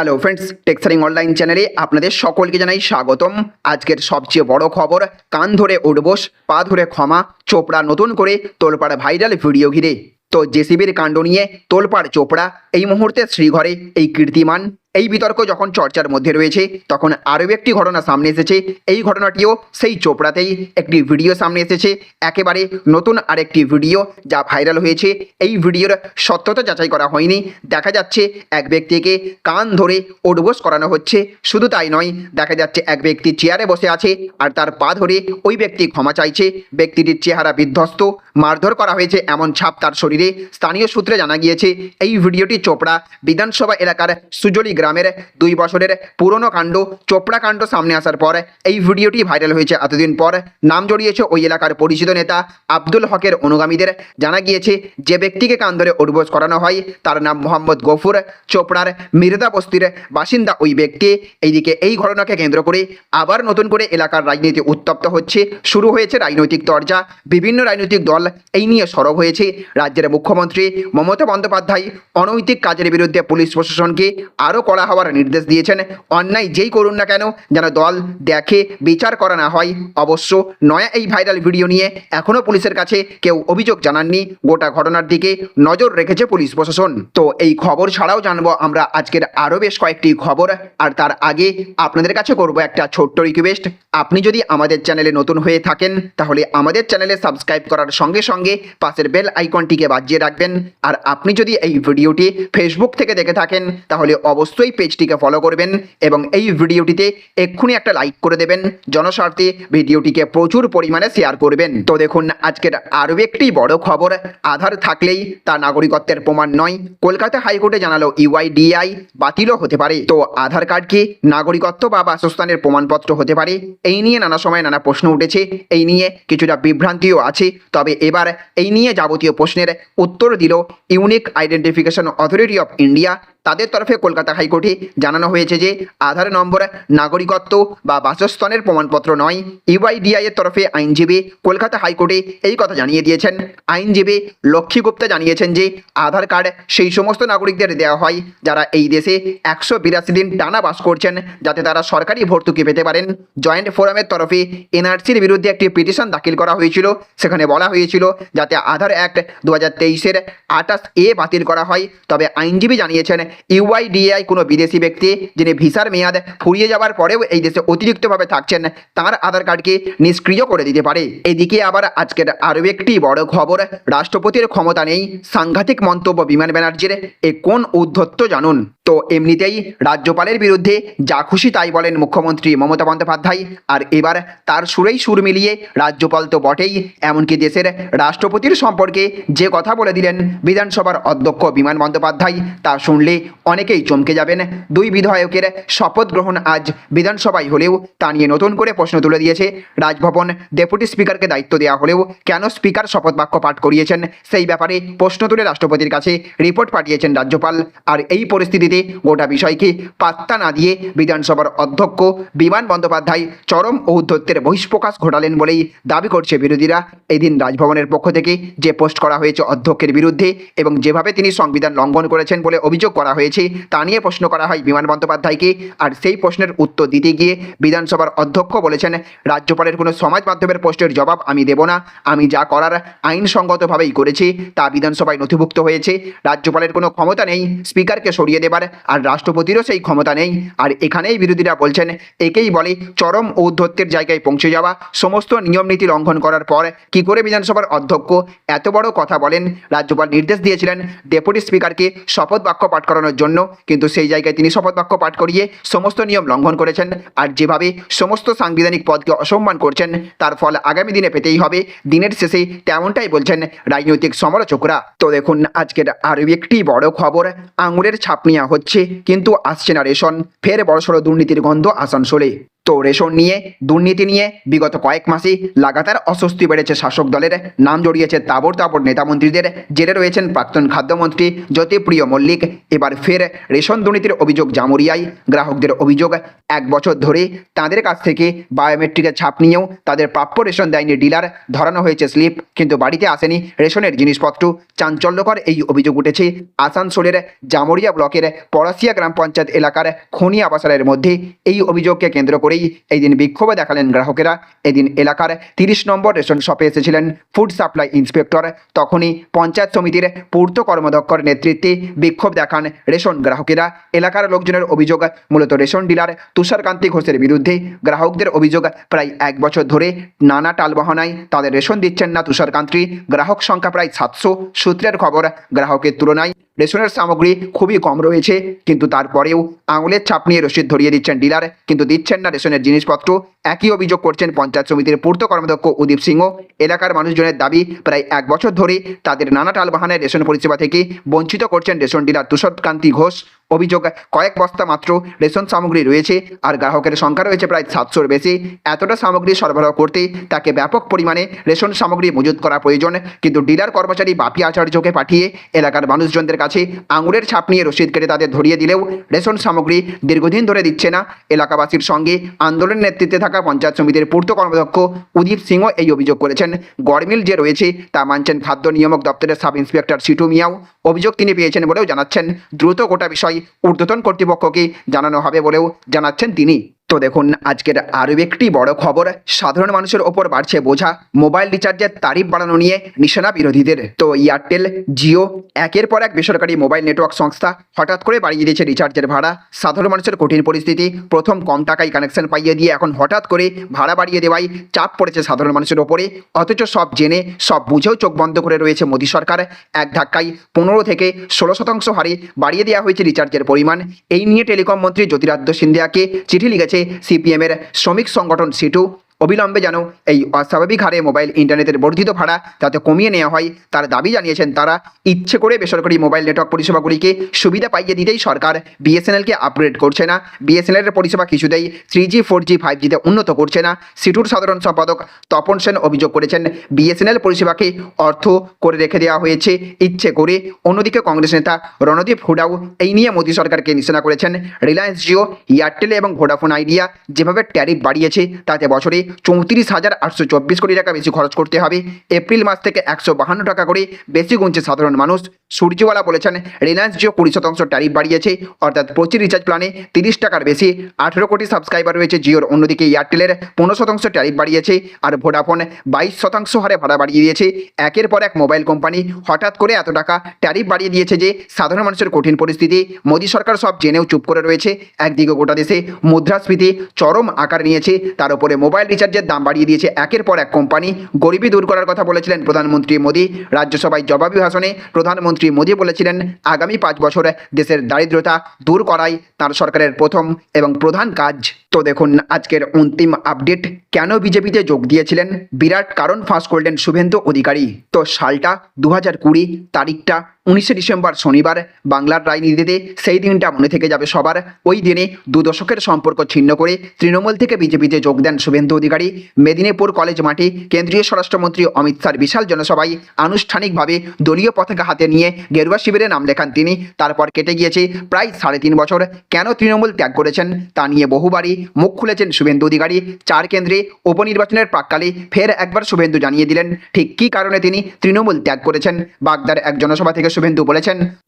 Hello friends টেক্সারিং online চ্যানেলে আপনাদের সকলকে জানাই স্বাগতম। আজকের সবচেয়ে বড় খবর, কান ধরে উঠবোস, পা ধরে ক্ষমা, চোপড়া নতুন করে তোলপাড় ভাইরাল ভিডিও ঘিরে। তো জেসিবির কাণ্ড নিয়ে তোলপাড় চোপড়া এই মুহূর্তে শ্রীঘরে এই কীর্তিমান এই বিতর্ক যখন চর্চার মধ্যে রয়েছে, তখন আরও একটি ঘটনা সামনে এসেছে। এই ঘটনাটিও সেই চোপড়াতেই একটি ভিডিও সামনে এসেছে। একেবারে নতুন আরেকটি ভিডিও যা ভাইরাল হয়েছে। এই ভিডিওর সত্যতা যাচাই করা হয়নি। দেখা যাচ্ছে এক ব্যক্তিকে কান ধরে ওডবোস করানো হচ্ছে। শুধু তাই নয়, দেখা যাচ্ছে এক ব্যক্তি চেয়ারে বসে আছে আর তার পা ধরে ওই ব্যক্তি ক্ষমা চাইছে। ব্যক্তিটির চেহারা বিধ্বস্ত। মারধর করা হয়েছে এমন ছাপ তার শরীরে। স্থানীয় সূত্রে জানা গিয়েছে, এই ভিডিওটি চোপড়া বিধানসভা এলাকার সুজলি গ্রামের দুই বছরের পুরনো কাণ্ড, চোপড়া কাণ্ড সামনে আসার পর এই ভিডিওটি ভাইরাল হয়েছে এতদিন পর। নাম জড়িয়েছে ওই এলাকার পরিচিত নেতা আব্দুল হকের অনুগামীদের। জানা গিয়েছে যে ব্যক্তিকে কান ধরে উঠবোস করানো হয়, তার নাম মোহাম্মদ গফুর। চোপড়ার মির্দা বস্তির বাসিন্দা ওই ব্যক্তি। এইদিকে এই ঘটনাকে কেন্দ্র করে আবার নতুন করে এলাকার রাজনীতি উত্তপ্ত হচ্ছে। শুরু হয়েছে রাজনৈতিক চর্চা বিভিন্ন রাজনৈতিক দল এই নিয়ে সরব হয়েছে। রাজ্যের মুখ্যমন্ত্রী মমতা বন্দ্যোপাধ্যায় অনৈতিক কাজের বিরুদ্ধে পুলিশ প্রশাসনকে আরও কড়া হওয়ার নির্দেশ দিয়েছেন। অন্যায় যেই করুন না কেন, যেন দল দেখে বিচার করা না হয়, অবশ্য নয়া এই ভাইরাল ভিডিও নিয়ে এখনও পুলিশের কাছে কেউ অভিযোগ জানাননি। গোটা ঘটনার দিকে নজর রেখেছে পুলিশ প্রশাসন। তো এই খবর ছাড়াও জানব আমরা আজকের আরও বেশ কয়েকটি খবর। আর তার আগে আপনাদের কাছে করব একটা ছোট্ট রিকোয়েস্ট আপনি যদি আমাদের চ্যানেলে নতুন হয়ে থাকেন, তাহলে আমাদের চ্যানেলে সাবস্ক্রাইব করার সঙ্গে সঙ্গে পাশের বেল আইকনটিকে বাজিয়ে রাখবেন। আর আপনি যদি এই ভিডিওটি ফেসবুক থেকে দেখে থাকেন, তাহলে অবশ্যই পেজটিকে ফলো করবেন এবং এই ভিডিওটিতে এক্ষুনি একটা লাইক করে দেবেন। জনস্বার্থে ভিডিওটিকে প্রচুর পরিমাণে শেয়ার করবেন। তো দেখুন, আজকের আরও একটি বড় খবর। আধার থাকলেই তা নাগরিকত্বের প্রমাণ নয়। কলকাতা হাইকোর্টে জানালো ইউআইডিআই বাতিলও হতে পারে। তো আধার কার্ড কি নাগরিকত্ব বা বাসস্থানের প্রমাণপত্র হতে পারে? এই নিয়ে নানা সময় নানা প্রশ্ন উঠেছে। এই নিয়ে কিছুটা বিভ্রান্তিও আছে। তবে এবার এই নিয়ে যাবতীয় প্রশ্নের উত্তর দিল unique identification authority of India তাদের তরফে কলকাতা হাইকোর্টে জানানো হয়েছে যে আধার নম্বর, নাগরিকত্ব বা বাসস্থানের প্রমাণপত্র নয়। ইউআইডিআই এর তরফে আইনজীবী কলকাতা হাইকোর্টে এই কথা জানিয়ে দিয়েছেন। আইনজীবী লক্ষ্মী গুপ্তা জানিয়েছেন যে আধার কার্ড সেই সমস্ত নাগরিকদের দেওয়া হয় যারা এই দেশে একশো বিরাশি দিন টানা বাস করছেন যাতে তারা সরকারি ভর্তুকি পেতে পারেন। জয়েন্ট ফোরামের তরফে এনআরসির বিরুদ্ধে একটি পিটিশন দাখিল করা হয়েছিল। সেখানে বলা হয়েছিল, যাতে আধার অ্যাক্ট দু হাজার তেইশের আঠাশ এ বাতিল করা হয়। তবে আইনজীবী জানিয়েছেন ইউআইডিআই কোনো বিদেশি ব্যক্তি যিনি ভিসার মেয়াদ ফুরিয়ে যাওয়ার পরেও এই দেশে অতিরিক্তভাবে থাকছেন, তার আধার কার্ডকে নিষ্ক্রিয় করে দিতে পারে। এদিকে আবার আজকের আরও একটি বড় খবর, রাষ্ট্রপতির ক্ষমতা নেই, সাংঘাতিক মন্তব্য বিমান ব্যানার্জির, এ কোন উদ্ধত্ত জানুন? তো এমনিতেই রাজ্যপালের বিরুদ্ধে যা খুশি তাই বলেন মুখ্যমন্ত্রী মমতা বন্দ্যোপাধ্যায়। আর এবার তার সুরেই সুর মিলিয়ে রাজ্যপাল তো বটেই, এমনকি দেশের রাষ্ট্রপতির সম্পর্কে যে কথা বলে দিলেন বিধানসভার অধ্যক্ষ বিমান বন্দ্যোপাধ্যায়, তা শুনলে অনেকেই চমকে যাবেন। দুই বিধায়কের শপথ গ্রহণ আজ বিধানসভায় হলেও তা নিয়ে নতুন করে প্রশ্ন তুলে দিয়েছে রাজভবন। ডেপুটি স্পিকারকে দায়িত্ব দেওয়া হলেও কেন স্পিকার শপথ বাক্য পাঠ করিয়েছেন, সেই ব্যাপারে প্রশ্ন তুলে রাষ্ট্রপতির কাছে রিপোর্ট পাঠিয়েছেন রাজ্যপাল। আর এই পরিস্থিতিতে গোটা বিষয়কে পাত্তা না দিয়ে বিধানসভার অধ্যক্ষ বিমান বন্দ্যোপাধ্যায় চরম ঔদ্ধত্যের বহিষ্প্রকাশ ঘটালেন বলেই দাবি করছে বিরোধীরা। এদিন রাজভবনের পক্ষ থেকে যে পোস্ট করা হয়েছে অধ্যক্ষের বিরুদ্ধে এবং যেভাবে তিনি সংবিধান লঙ্ঘন করেছেন বলে অভিযোগ করা হয়েছে, তা নিয়ে প্রশ্ন করা হয় বিমান বন্দ্যোপাধ্যায়কে। আর সেই প্রশ্নের উত্তর দিতে গিয়ে বিধানসভার অধ্যক্ষ বলেছেন, রাজ্যপালের কোনো সমাজ মাধ্যমের পোস্টের জবাব আমি দেব না। আমি যা করার আইনসঙ্গতভাবেই করেছি, তা বিধানসভায় নথিভুক্ত হয়েছে। রাজ্যপালের কোনো ক্ষমতা নেই। স্পিকারকে সরিয়ে দেবার আর রাষ্ট্রপতিরও সেই ক্ষমতা নেই। আর এখানেই বিরোধীরা বলছেন, একেই বলে চরম ঔদ্ধত্যের জায়গায় পৌঁছে যাওয়া। সমস্ত নিয়ম নীতি লঙ্ঘন করার পর কি করে বিধানসভার অধ্যক্ষ এত বড় কথা বলেন? রাজ্যপাল নির্দেশ দিয়েছিলেন ডেপুটি স্পিকারকে শপথ বাক্য পাঠ করানোর জন্য। কিন্তু সেই জায়গায় তিনি শপথ বাক্য পাঠ করিয়ে সমস্ত নিয়ম লঙ্ঘন করেছেন। আর যেভাবে সমস্ত সাংবিধানিক পদকে অসম্মান করছেন, তার ফল আগামী দিনে পেতেই হবে। দিনের শেষে তেমনটাই বলছেন রাজনৈতিক সমালোচকরা। তো দেখুন, আজকের আরও একটি বড় খবর। আঙুরের ছাপ নেওয়া হচ্ছে কিন্তু আসছে না রেশন ফের বড়সড় দুর্নীতির গন্ধ আসানসোলে। তো রেশন নিয়ে, দুর্নীতি নিয়ে বিগত কয়েক মাসেই লাগাতার অস্বস্তি বেড়েছে শাসক দলের। নাম জড়িয়েছে তাবর তাবর নেতামন্ত্রীদের। জেলে রয়েছেন প্রাক্তন খাদ্যমন্ত্রী জ্যোতিপ্রিয় মল্লিক। এবার ফের রেশন দুর্নীতির অভিযোগ জামুরিয়ায়। গ্রাহকদের অভিযোগ, এক বছর ধরে তাদের কাছ থেকে বায়োমেট্রিকের ছাপ নিয়েও তাদের প্রাপ্য রেশন দেয়নি ডিলার। ধরানো হয়েছে স্লিপ, কিন্তু বাড়িতে আসেনি রেশনের জিনিসপত্র। চাঞ্চল্যকর এই অভিযোগ উঠেছে আসানসোলের জামুরিয়া ব্লকের পড়াশিয়া গ্রাম পঞ্চায়েত এলাকার খনি আবাসারের মধ্যে। এই অভিযোগকে কেন্দ্র করেই এই দিন বিক্ষোভে দেখালেন গ্রাহকেরা। এদিন এলাকার তিরিশ নম্বর রেশন শপে এসেছিলেন ফুড সাপ্লাই ইন্সপেক্টর। তখনই পঞ্চায়েত সমিতির পূর্ত কর্মদক্ষর নেতৃত্বে বিক্ষোভ দেখান রেশন গ্রাহকেরা। এলাকার লোকজনের অভিযোগ, মূলত রেশন ডিলার তুষারকান্তি ঘোষের বিরুদ্ধে। গ্রাহকদের অভিযোগ, প্রায় এক বছর ধরে নানা টালবাহনায় তাদের রেশন দিচ্ছেন না তুষারকান্তি। গ্রাহক সংখ্যা প্রায় সাতশো সূত্রের খবর, গ্রাহকের তুলনায় রেশনের সামগ্রী খুবই কম রয়েছে, কিন্তু তারপরেও আঙুলের ছাপ নিয়ে রসিদ ধরিয়ে দিচ্ছেন ডিলার। কিন্তু দিচ্ছেন না রেশনের জিনিসপত্র। একই অভিযোগ করছেন পঞ্চায়েত সমিতির পূর্ত কর্মাধ্যক্ষ উদীপ সিংহ। এলাকার মানুষজনের দাবি প্রায় এক বছর ধরে তাদের নানা টালবাহানায় রেশন পরিষেবা থেকে বঞ্চিত করছেন রেশন ডিলার তুষারকান্তি ঘোষ। অভিযোগ, কয়েক বস্তা মাত্র রেশন সামগ্রী রয়েছে আর গ্রাহকের সংখ্যা রয়েছে প্রায় সাতশোর বেশি। এতটা সামগ্রী সরবরাহ করতে তাকে ব্যাপক পরিমাণে রেশন সামগ্রী মজুত করা প্রয়োজন। কিন্তু ডিলার কর্মচারী বাপি আচার্যকে পাঠিয়ে এলাকার মানুষজনদের কাছে আঙুলের ছাপ নিয়ে রসিদ কেটে তাদের ধরিয়ে দিলেও রেশন সামগ্রী দীর্ঘদিন ধরে দিচ্ছে না। এলাকাবাসীর সঙ্গে আন্দোলনের নেতৃত্বে থাকা পঞ্চায়েত সমিতির পূর্ত কর্মদক্ষ উদীপ সিংহ এই অভিযোগ করেছেন। গড়মিল যে রয়েছে তা মানছেন খাদ্য নিয়ামক দপ্তরের সাব ইন্সপেক্টর সিটু মিয়াও। অভিযোগ তিনি পেয়েছেন বলেও জানাচ্ছেন। দ্রুত গোটা বিষয় ঊর্ধ্বতন কর্তৃপক্ষকে জানানো হবে বলেও জানাচ্ছেন তিনি। তো দেখুন, আজকের আরও একটি বড় খবর, সাধারণ মানুষের ওপর বাড়ছে বোঝা। মোবাইল রিচার্জের তারিফ বাড়ানো নিয়ে নিশানা বিরোধীদের। তো এয়ারটেল জিও একের পর এক বেসরকারি মোবাইল নেটওয়ার্ক সংস্থা হঠাৎ করে বাড়িয়ে দিয়েছে রিচার্জের ভাড়া। সাধারণ মানুষের কঠিন পরিস্থিতি, প্রথম কম টাকায় কানেকশন পাইয়ে দিয়ে এখন হঠাৎ করে ভাড়া বাড়িয়ে দেওয়ায় চাপ পড়েছে সাধারণ মানুষের ওপরে। অথচ সব জেনে, সব বুঝেও চোখ বন্ধ করে রয়েছে মোদী সরকার। এক ধাক্কায় পনেরো থেকে ষোলো শতাংশ হারে বাড়িয়ে দেওয়া হয়েছে রিচার্জের পরিমাণ। এই নিয়ে টেলিকম মন্ত্রী জ্যোতিরাদিত্য সিন্ধিয়াকে চিঠি লিখেছে সিপিএমের শ্রমিক সংগঠন সিটু অবিলম্বে যেন এই অস্বাভাবিক হারে মোবাইল ইন্টারনেটের বর্ধিত ভাড়া যাতে কমিয়ে নেওয়া হয়, তার দাবি জানিয়েছেন তারা। ইচ্ছে করে বেসরকারি মোবাইল নেটওয়ার্ক পরিষেবাগুলিকে সুবিধা পাইয়ে দিতেই সরকার বিএসএনএলকে আপগ্রেড করছে না। বিএসএনএলের পরিষেবা কিছুতেই three G four G five জিতে উন্নত করছে না। সিটুর সাধারণ সম্পাদক তপন সেন অভিযোগ করেছেন, বিএসএনএল পরিষেবাকে অর্থ করে রেখে দেওয়া হয়েছে। ইচ্ছে করে অন্যদিকে কংগ্রেস নেতা রণদীপ হুডাও এই নিয়ে মোদী সরকারকে নিশানা করেছেন। রিলায়েন্স জিও, এয়ারটেল এবং ভোডাফোন আইডিয়া যেভাবে ট্যারিফ বাড়িয়েছে, তাতে বছরে চৌত্রিশ হাজার আটশো চব্বিশ কোটি টাকা বেশি খরচ করতে হবে। এপ্রিল মাস থেকে একশো বাহান্ন টাকা করে বেশি গুনছে সাধারণ মানুষ। সূর্যওয়ালা বলেছেন, রিলায়েন্স জিও কুড়ি শতাংশ ট্যারিফ বাড়িয়েছে, অর্থাৎ প্রতি রিচার্জ প্ল্যানে তিরিশ টাকার বেশি। আঠেরো কোটি সাবস্ক্রাইবার রয়েছে জিওর, অন্যদিকে এয়ারটেলের পনেরো শতাংশ ট্যারিফ বাড়িয়েছে, আর ভোডাফোন বাইশ শতাংশ হারে ভাড়া বাড়িয়ে দিয়েছে। একের পর এক মোবাইল কোম্পানি হঠাৎ করে এত টাকা ট্যারিফ বাড়িয়ে দিয়েছে যে, সাধারণ মানুষের কঠিন পরিস্থিতি। মোদী সরকার সব জেনেও চুপ করে রয়েছে। একদিকে গোটা দেশে মুদ্রাস্ফীতি চরম আকার নিয়েছে, তার উপরে মোবাইল রিচার্জের দাম বাড়িয়ে দিয়েছে একের পর এক কোম্পানি গরিবি দূর করার কথা বলেছিলেন প্রধানমন্ত্রী মোদী। রাজ্যসভায় জবাবি ভাষণে প্রধানমন্ত্রী মোদী বলেছিলেন, আগামী পাঁচ বছরে দেশের দারিদ্রতা দূর করাই তার সরকারের প্রথম এবং প্রধান কাজ। তো দেখুন, আজকের অন্তিম আপডেট কেন বিজেপিতে যোগ দিয়েছিলেন? বিরাট কারণ ফাঁস করলেন শুভেন্দু অধিকারী। তো সালটা দু হাজার কুড়ি, তারিখটা উনিশে ডিসেম্বর শনিবার, বাংলার রাজনীতিতে সেই দিনটা মনে থেকে যাবে সবার। ওই দিনে দু দশকের সম্পর্ক ছিন্ন করে তৃণমূল থেকে বিজেপিতে যোগ দেন শুভেন্দু অধিকারী। মেদিনীপুর কলেজ মাঠে কেন্দ্রীয় স্বরাষ্ট্রমন্ত্রী অমিত শাহর বিশাল জনসভায় আনুষ্ঠানিকভাবে দলীয় পতাকা হাতে নিয়ে গেরুয়া শিবিরে নাম লেখান তিনি। তারপর কেটে গিয়েছে প্রায় সাড়ে তিন বছর। কেন তৃণমূল ত্যাগ করেছেন তা নিয়ে বহুবারই মুখ খুলেছেন শুভেন্দু অধিকারী। চার কেন্দ্রে উপনির্বাচনের প্রাককালে ফের একবার শুভেন্দু জানিয়ে দিলেন, ঠিক কী কারণে তিনি তৃণমূল ত্যাগ করেছেন? বাগদার এক জনসভা থেকে শুভেন্দু বলেছেন